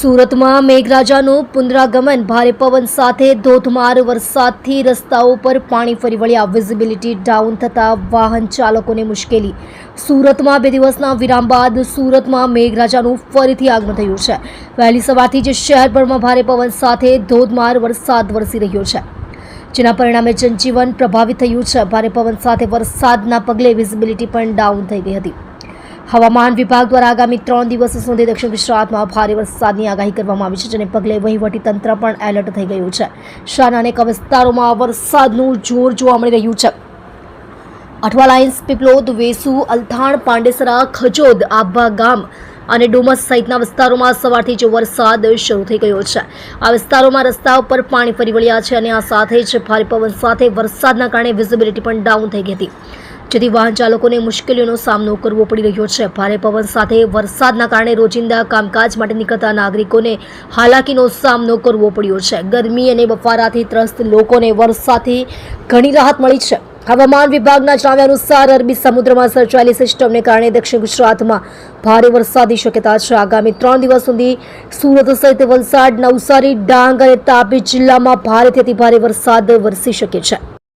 સુરતમાં મેઘરાજાનું પુનરાગમન, ભારે પવન સાથે ધોધમાર વરસાદથી રસ્તાઓ પર પાણી ફરી વળ્યા. વિઝિબિલિટી ડાઉન થતાં વાહન ચાલકોને મુશ્કેલી. સુરતમાં બે દિવસના વિરામ બાદ સુરતમાં મેઘરાજાનું ફરીથી આગમન થયું છે. વહેલી સવારથી જ શહેરભરમાં ભારે પવન સાથે ધોધમાર વરસાદ વરસી રહ્યો છે. જેના પરિણામે જનજીવન પ્રભાવિત થયું છે. ભારે પવન સાથે વરસાદના પગલે વિઝિબિલિટી પણ ડાઉન થઈ ગઈ હતી. હવામાન વિભાગ દ્વારા આગામી ત્રણ દિવસ સુધી દક્ષિણ ગુજરાતમાં ભારે વરસાદની આગાહી કરવામાં આવી છે, જેને પગલે તંત્ર પણ એલર્ટ થઈ ગયું છે. શહેરના અનેક વિસ્તારોમાં વરસાદનું જોર જોવા મળી રહ્યું છે. અઠવા લાઇન્સ પીપલોદ, વેસુ, અલથાણ, પાંડેસરા, ખજોદ આબા ગામ અને ડુમસ સહિતના વિસ્તારોમાં સવારથી જ વરસાદ શરૂ થઈ ગયો છે. આ વિસ્તારોમાં રસ્તા ઉપર પાણી ફરી વળ્યા છે અને આ સાથે જ ભારે પવન સાથે વરસાદના કારણે વિઝિબિલિટી પણ ડાઉન થઈ ગઈ હતી. જેથી વાહન ચાલકોને મુશ્કેલીઓનો સામનો કરવો પડી રહ્યો છે. ભારે પવન સાથે વરસાદના કારણે રોજિંદા કામકાજ માટે નીકળતા નાગરિકોને હાલાકીનો સામનો કરવો પડ્યો છે. ગરમી અને બફારાથી ત્રસ્ત લોકોને વરસાદથી ઘણી રાહત મળી છે. હવામાન વિભાગના જણાવ્યા અનુસાર, અરબી સમુદ્રમાં સર્જાયેલી સિસ્ટમને કારણે દક્ષિણ ગુજરાતમાં ભારે વરસાદની શક્યતા છે. આગામી ત્રણ દિવસ સુધી સુરત સહિત વલસાડ, નવસારી, ડાંગ અને તાપી જિલ્લામાં ભારેથી ભારે વરસાદ વરસી શકે છે.